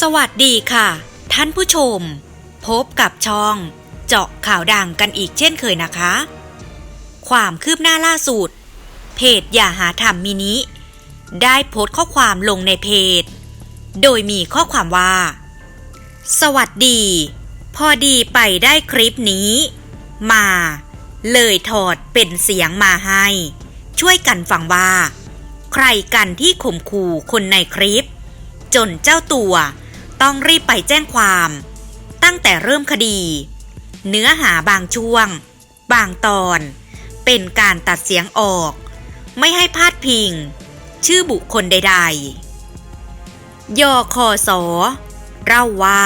สวัสดีค่ะ ท่านผู้ชม พบกับช่อง เจาะข่าวดังกันอีกเช่นเคยนะคะ ความคืบหน้าล่าสุด เพจอย่าหาทำมินิ ได้โพสต์ข้อความลงในเพจ โดยมีข้อความว่า สวัสดี พอดีไปได้คลิปนี้ มา เลยถอดเป็นเสียงมาให้ ช่วยกันฟังว่า ใครกันที่ข่มขู่คนในคลิปจนเจ้าตัว ต้องรีบไปแจ้งความ ตั้งแต่เริ่มคดี เนื้อหาบางช่วง บางตอน เป็นการตัดเสียงออก ไม่ให้พาดพิง ชื่อบุคคลใด ๆยอคอสอเล่าว่า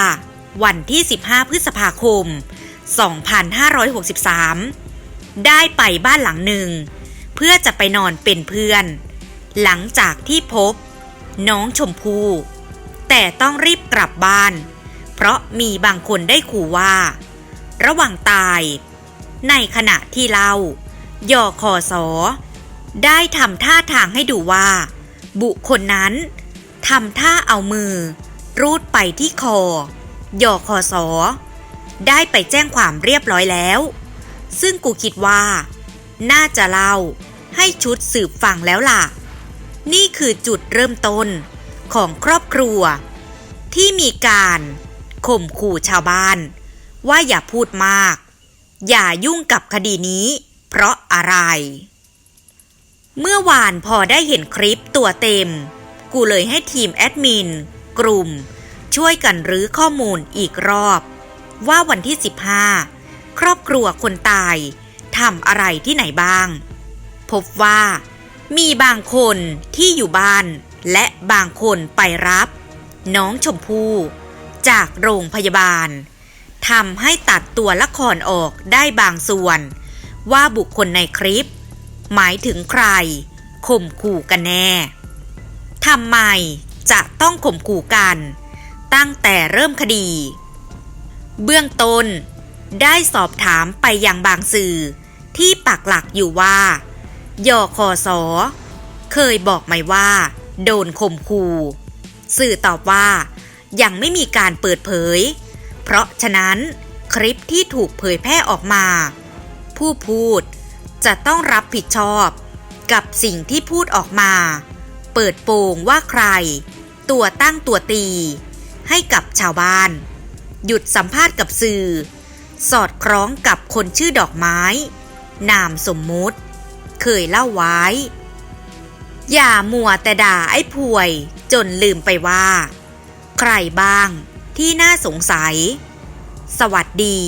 วันที่ 15 พฤษภาคม 2563 ได้ไปบ้านหลังหนึ่ง เพื่อจะไปนอนเป็นเพื่อน หลังจากที่พบ น้องชมพู่ แต่ต้องรีบกลับบ้าน เพราะมีบางคนได้ขู่ว่า ระหว่างตาย ในขณะที่เล่าย่อคอสอ ได้ทำท่าทางให้ดูว่า บุคคลนั้นทำท่าเอามือ รูดไปที่คอย่อคอสอ ได้ไปแจ้งความเรียบร้อยแล้ว ซึ่งกูคิดว่า น่าจะเล่าให้ชุดสืบฟังแล้วล่ะ นี่คือจุดเริ่มต้น ของครอบครัว ที่มีการข่มขู่ชาวบ้าน ว่าอย่าพูดมาก อย่ายุ่งกับคดีนี้ เพราะอะไร เมื่อวานพอได้เห็นคลิปตัวเต็ม กูเลยให้ทีมแอดมิน กลุ่ม ช่วยกันรื้อข้อมูลอีกรอบ ว่าวันที่ 15 ครอบครัวคนตายทำอะไรที่ไหนบ้าง พบว่ามีบางคนที่อยู่บ้าน และบางคนไปรับ น้องชมพู่จากโรงพยาบาลทำให้ตัดตัวละครออกได้บางส่วน ว่าบุคคลในคลิป หมายถึงใครข่มขู่กันแน่ทำไมจะต้องข่มขู่กัน ตั้งแต่เริ่มคดี เบื้องต้นได้สอบถามไปยังบางสื่อที่ปักหลักอยู่ว่า ยอคอสอเคยบอกไหมว่า โดนข่มขู่สื่อตอบว่า ยังไม่มีการเปิดเผย เพราะฉะนั้น คลิปที่ถูกเผยแพร่ออกมา ผู้พูดจะต้องรับผิดชอบ กับสิ่งที่พูดออกมา เปิดโปงว่าใคร ตัวตั้งตัวตี ให้กับชาวบ้าน หยุดสัมภาษณ์กับสื่อ สอดคล้องกับคนชื่อดอกไม้ นามสมมุติ เคยเล่าไว้ อย่ามัวแต่ด่าไอ้ป่วย จนลืมไปว่า ใครบ้างที่น่าสงสัย สวัสดี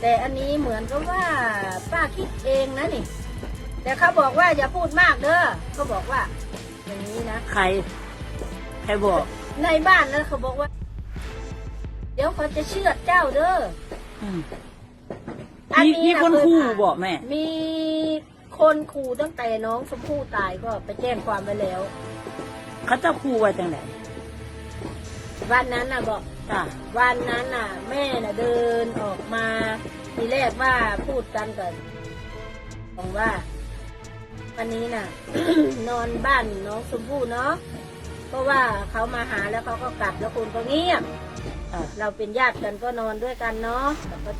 แต่อันนี้เหมือนกับว่าป้าคิดเองนะนี่ แต่เขาบอกว่าอย่าพูดมากเด้อเขาบอกว่า อย่างนี้นะ ใคร ใครบอก ในบ้านนะเขาบอกว่า เดี๋ยวเขาจะเชื่อดเจ้าเด้ออืมอันมีนี้มีนะคนเยคู่ผ่านบอกแม่ มีคนขู่ตั้งแต่น้องชมพู่ตายก็ไปแจ้งความไปแล้ว เขาจะคู่ไว้จังไหนวันนั้นน่ะบอก จ้ะวันนั้นน่ะ แม่น่ะเดินออกมา ทีแรกว่าพูดกันก่อนบอกว่า วันนี้น่ะ นอนบ้านน้องชมพู่เนาะเพราะว่าเขามาหาแล้วเขาก็กลับแล้วคุณก็เงียบอะ เราเป็นญาติกันก็นอนด้วยกันเนาะแต่ก็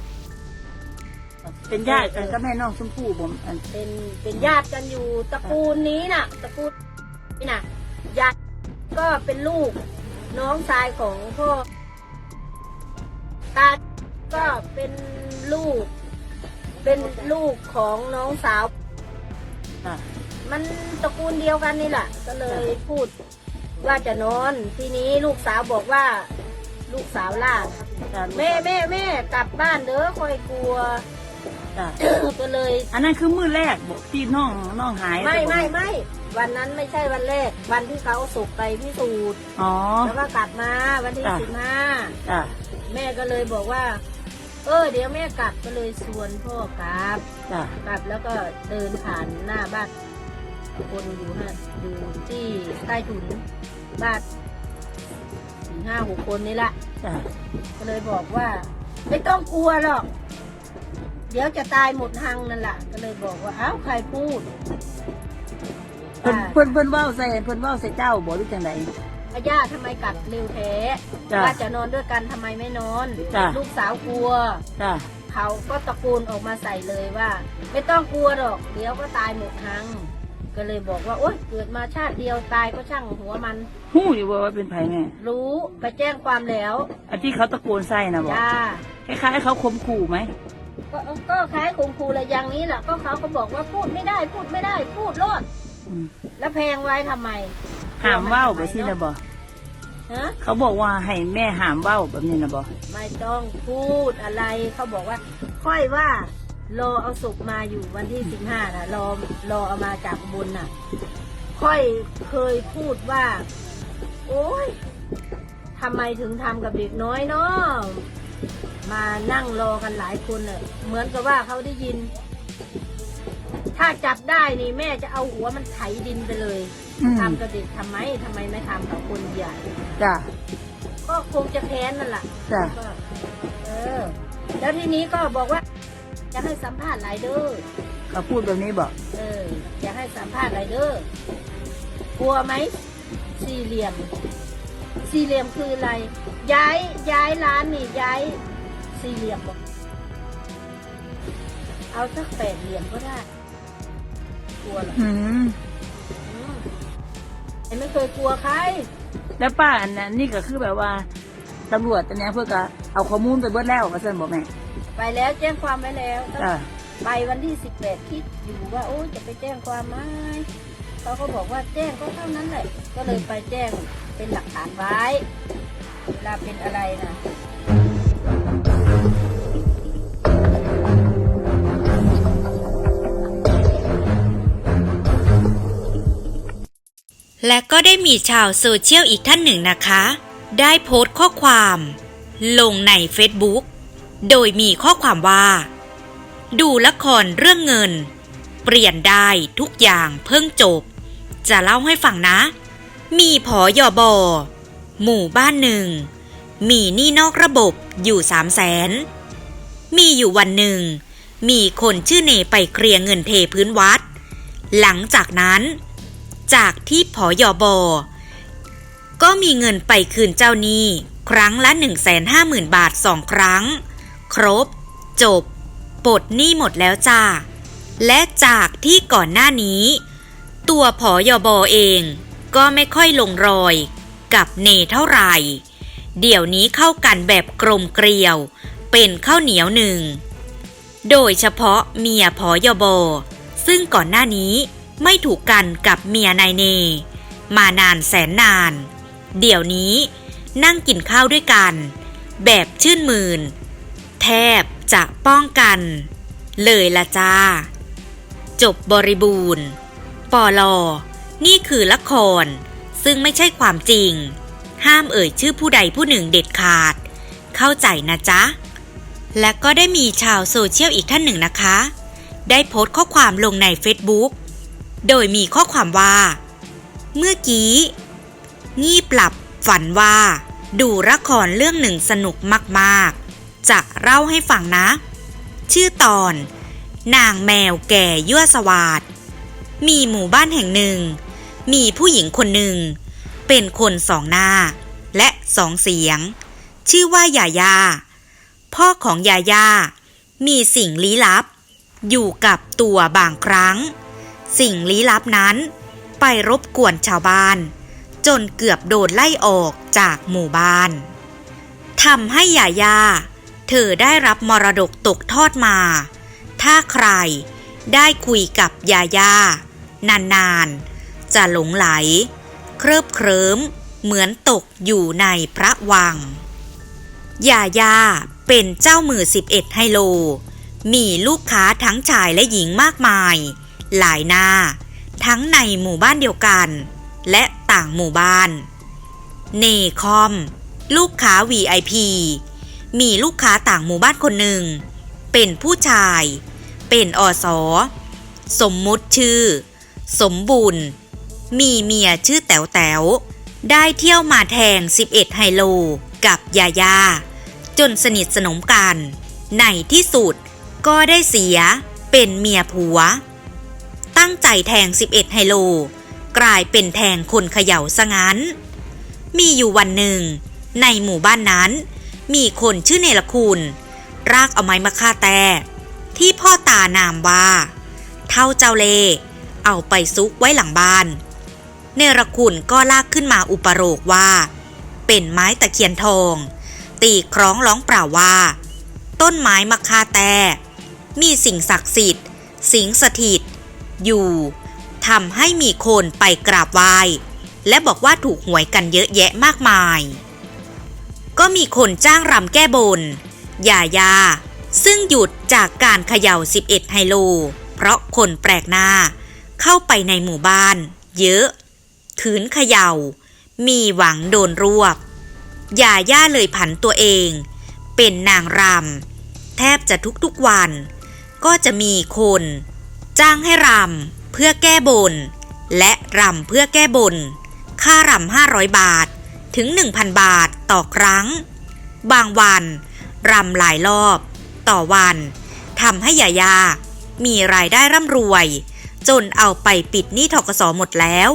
เป็นญาติกันก็แม่น้องชมพู่ผมอันเป็นเป็นญาติกันอยู่ตระกูลนี้น่ะตระกูลนี่น่ะญาติก็เป็นลูกน้องชายของพ่อตาก็เป็นลูก เป็นลูกของน้องสาวอะมันตระกูลเดียวกันนี่แหละก็เลยพูดว่าจะนอน ทีนี้ลูกสาวบอกว่า ลูกสาวล่าจ้ะแม่แม่แม่กลับบ้านเด้อคอยกลัวจ้ะก็เลย อันนั้นคือมือแรกบอกที่น้องน้องหายไม่ไม่ไม่วันนั้นไม่ใช่วันแรก วันที่เขาเอาศพไปพิสูจน์อ๋อแล้วก็กลับมาวันที่จ้ะสิบห้าจ้ะแม่ก็เลยบอกว่า เออ เดี๋ยวแม่กลับก็เลยชวนพ่อกลับจ้ะกลับแล้วก็เดินผ่านหน้าบ้านคนอยู่ฮะอยู่ที่ใต้ถุนบ้านสี่ ห้าหกคนนี่แหละจ้ะก็เลยบอกว่า ไม่ต้องกลัวหรอก เดี๋ยวจะตายหมดหังนั่นแหละก็เลยบอกว่าเอ้าใครพูดเพิ่นอ่าเพิ่นเพิ่นเว้าใส่เพิ่นเว้าใส่เจ้าบ่หรือจังได อาย่าทำไมกลับเร็วแท้จ้ะว่าจะนอนด้วยกันทำไมไม่นอน จ้ะ ลูกสาวกลัว จ้ะเขาก็ตะโกนออกมาใส่เลยว่า ไม่ต้องกลัวหรอก เดี๋ยวก็ตายหมดหัง ก็เลยบอกว่าโอ๊ยเกิดมาชาติเดียวตายก็ช่างหัวมันฮู้อยู่บ่ว่าเป็นไผแม่รู้ไปแจ้งความแล้วอันที่เขาตะโกนใส่น่ะบ่จ้าคล้ายๆเขาข่มขู่ไหมก็ก็คล้ายข่มครูอะไรอย่างนี้แหละก็เขาก็บอกว่าพูดไม่ได้พูดไม่ได้พูดโลดอืมแล้วแพงไว้ทำไมห้ามเว้าแบบนี้น่ะบ่ฮะ เขาบอกว่าให้แม่ห้ามเว้าแบบนี้น่ะบ่ไม่ต้องพูดอะไรเขาบอกว่า ค่อยว่า รอเอาศพมาอยู่วันที่สิบห้าน่ะรอรอเอามาจากอุบนน่ะ ค่อยเคยพูดว่า โอ๊ยทำไมถึงทำกับเด็กน้อยเนาะมานั่งรอกันหลายคนเน่ะเหมือนกับว่าเขาได้ยิน ถ้าจับได้นี่แม่จะเอาหัวมันไถดินไปเลยอืมทำกับเด็กทำไมทำไมไม่ทำกับคนใหญ่ จ้ะก็คงจะแค้นนั่นแหละจ้ะก็เออ แล้วทีนี้ก็บอกว่า จะให้สัมภาษณ์หลายเด้อเขาพูดแบบนี้บ่เออ จะให้สัมภาษณ์หลายเด้อกลัวไหมสี่เหลี่ยม สี่เหลี่ยมคืออะไร ย้ายย้ายร้านนี่ย้ายสี่เหลี่ยมบอกเอาสักแปดเหลี่ยมก็ได้ กลัวเหรออืมอืมไอ้ไม่เคยกลัวใคร แล้วป้าอันนั้นนี่ก็คือแบบว่าตำรวจอันเนี้ยเพื่อก็เอาข้อมูลไปเบิดแล้วว่าซั่นบ่แม่ ไปแล้วแจ้งความไว้แล้วตั้งจ้ะไปวันที่สิบแปดคิดอยู่ว่าโอ้ยจะไปแจ้งความไหมเขาก็บอกว่าแจ้งก็เท่านั้นแหละ ก็เลยไปแจ้งเป็นหลักฐานไว้เวลาเป็นอะไรนะ และก็ได้มีชาวโซเชียลอีกท่านหนึ่งนะคะ ได้โพสต์ข้อความ ลงใน Facebook โดยมีข้อความว่า ดูละครเรื่องเงิน เปลี่ยนได้ทุกอย่างเพิ่งจบ จะเล่าให้ฟังนะ มีผอยอบอหมู่บ้านหนึ่ง มีหนี้นอกระบบอยู่สามแสน มีอยู่วันหนึ่ง มีคนชื่อเนไปเคลียร์เงินเทพื้นวัด หลังจากนั้น จากที่ผอยอบอก็มีเงินไปคืนเจ้าหนี้ครั้งละ 150,000 บาทสองครั้ง ครบ จบปลดหนี้หมดแล้วจ้า และจากที่ก่อนหน้านี้ ตัวผอยอบอเองก็ไม่ค่อยลงรอยกับเนเท่าไหร่ เดี๋ยวนี้เข้ากันแบบกลมเกลียว เป็นข้าวเหนียวหนึ่ง โดยเฉพาะเมียผอยบอซึ่งก่อนหน้านี้ไม่ถูกกันกับเมียนายเน มานานแสนนาน เดี๋ยวนี้นั่งกินข้าวด้วยกัน แบบชื่นมื่น แทบจะป้องกัน เลยละจ้า จบบริบูรณ์ปอลอ นี่คือละคร ซึ่งไม่ใช่ความจริง ห้ามเอ่ยชื่อผู้ใดผู้หนึ่งเด็ดขาด เข้าใจนะจ๊ะ และก็ได้มีชาวโซเชียลอีกท่านหนึ่งนะคะ ได้โพสต์ข้อความลงใน Facebook โดยมีข้อความว่า เมื่อกี้ งีบหลับฝันว่า ดูละครเรื่องหนึ่งสนุกมากๆ จะเล่าให้ฟังนะ ชื่อตอน นางแมวแก่ยั่วสวาดมีหมู่บ้านแห่งหนึ่ง มีผู้หญิงคนหนึ่ง เป็นคนสองหน้า และสองเสียง ชื่อว่ายายา พ่อของยายา มีสิ่งลี้ลับ อยู่กับตัวบางครั้ง สิ่งลี้ลับนั้นไปรบกวนชาวบ้าน จนเกือบโดนไล่ออกจากหมู่บ้านทำให้ยายา ธอได้รับมรดกตกทอดมา ถ้าใครได้คุยกับยาย่านานๆ จะหลงไหล เคลิบเคลิ้มเหมือนตกอยู่ในพระวัง ยาย่าเป็นเจ้ามือ 11 ไฮโล มีลูกค้าทั้งชายและหญิงมากมาย หลายหน้า ทั้งในหมู่บ้านเดียวกัน และต่างหมู่บ้าน เนคอม ลูกค้า VIP มีลูกค้าต่างหมู่บ้านคนหนึ่ง เป็นผู้ชาย เป็นอสอสมมุติชื่อ สมบุญ มีเมียชื่อแต๋วแต๋วได้เที่ยวมาแทง 11 ไฮโล กับยายา จนสนิทสนมกัน ในที่สุดก็ได้เสียเป็นเมียผัว ตั้งใจแทง 11 ไฮโล กลายเป็นแทงคนเขย่าซะงั้น มีอยู่วันหนึ่ง ในหมู่บ้านนั้น มีคนชื่อเนรคุณ รากเอาไม้มาฆ่าแต่ ที่พ่อตานามว่า เท่าเจ้าเล เอาไปซุกไว้หลังบ้าน เนรคุณก็ลากขึ้นมาอุปโรกว่า เป็นไม้ตะเคียนทอง ตีคล้องร้องเปล่าว่า ต้นไม้มะคาแต่ มีสิ่งศักดิ์สิทธิ์ สิงสถิต อยู่ทำให้มีคนไปกราบไหว้และบอกว่าถูกหวยกันเยอะแยะมากมาย ก็มีคนจ้างรำแก้บนยายา ซึ่งหยุดจากการเขย่า 11 ไฮโล เพราะคนแปลกหน้า เข้าไปในหมู่บ้าน เยอะขืนเขย่า มีหวังโดนรวบยาย่าเลยผันตัวเอง เป็นนางรำแทบจะทุกๆวัน ก็จะมีคน จ้างให้รำเพื่อแก้บน และรำเพื่อแก้บน ค่ารำ500บาท ถึง 1,000 บาทต่อครั้ง บางวันรำหลายรอบ ต่อวันทำให้ยายา มีรายได้ร่ำรวย จนเอาไปปิดหนี้ทกสหมดแล้ว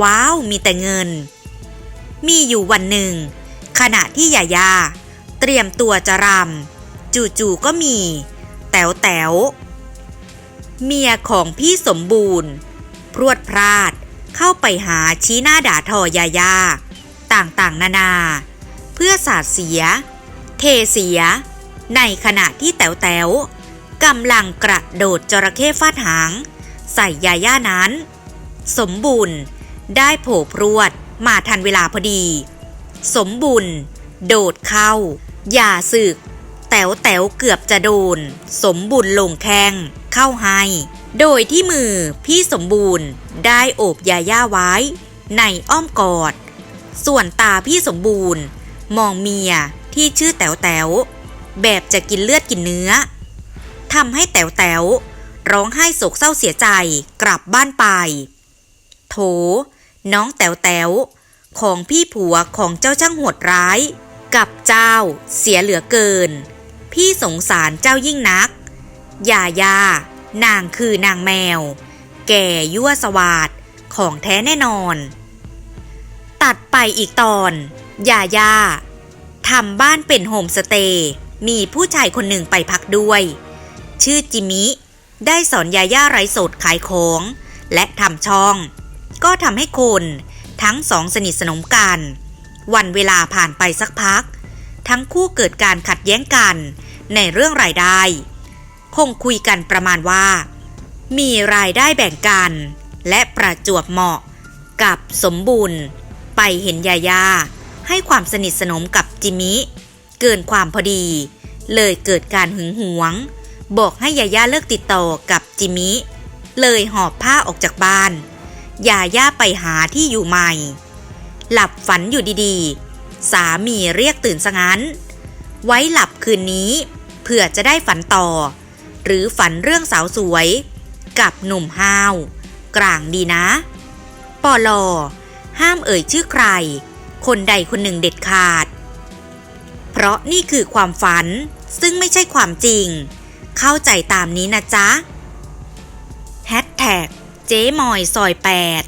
ว้าว มีแต่เงิน มีอยู่วันหนึ่ง ขณะที่ยายา เตรียมตัวจะรำจู่ๆก็มี แต๋วแต๋วเมียของพี่สมบูรณ์ พรวดพลาดเข้าไปหาชี้หน้าด่าทอยายา ต่างๆ นานา เพื่อสาดเสีย เทเสีย ในขณะที่แต๋วแต๋วกำลังกระโดดจระเข้ฟาดหาง ใส่ยาย่านั้น สมบูรณ์ได้โผล่พรวดมาทันเวลาพอดี สมบุญโดดเข้า อย่าสึก แต๋วแต๋วเกือบจะโดน สมบุญลงแข้งเข้าให้ โดยที่มือพี่สมบูรณ์ได้โอบยาย่าไว้ ในอ้อมกอด ส่วนตาพี่สมบูรณ์ มองเมียที่ชื่อแต๋วแต๋วแบบจะกินเลือดกินเนื้อทำให้แต๋วแต๋วร้องไห้โศกเศร้าเสียใจกลับบ้านไป โถ น้องแต๋วแต๋วของพี่ผัวของเจ้าช่างโหดร้าย กับเจ้าเสียเหลือเกิน พี่สงสารเจ้ายิ่งนักยายานางคือนางแมว แก่ยั่วสวาดของแท้แน่นอน อีกตอนยาย่าทำบ้านเป็นโฮมสเตย์มีผู้ชายคนหนึ่งไปพักด้วย ชื่อจิมิ ได้สอนยาย่าไร้สดขายของ และทำช่อง ก็ทำให้คนทั้งสองสนิทสนมกัน วันเวลาผ่านไปสักพัก ทั้งคู่เกิดการขัดแย้งกันในเรื่องรายได้ คงคุยกันประมาณว่า มีรายได้แบ่งกัน และประจวบเหมาะกับสมบูรณ์ ไปเห็นยายา ให้ความสนิทสนมกับจิมิ เกินความพอดี เลยเกิดการหึงหวง บอกให้ยาย่าเลิกติดต่อกับจิมิ เลยหอบผ้าออกจากบ้าน ยาย่าไปหาที่อยู่ใหม่ หลับฝันอยู่ดีๆ สามีเรียกตื่นซะงั้น ไว้หลับคืนนี้เผื่อจะได้ฝันต่อ หรือฝันเรื่องสาวสวย กับหนุ่มห้าว กลางดีนะปอลอ ห้ามเอ่ยชื่อใคร คนใดคนหนึ่งเด็ดขาด เพราะนี่คือความฝันซึ่งไม่ใช่ความจริง เข้าใจตามนี้นะจ๊ะแฮชแท็กเจ๊มอยซอยแปด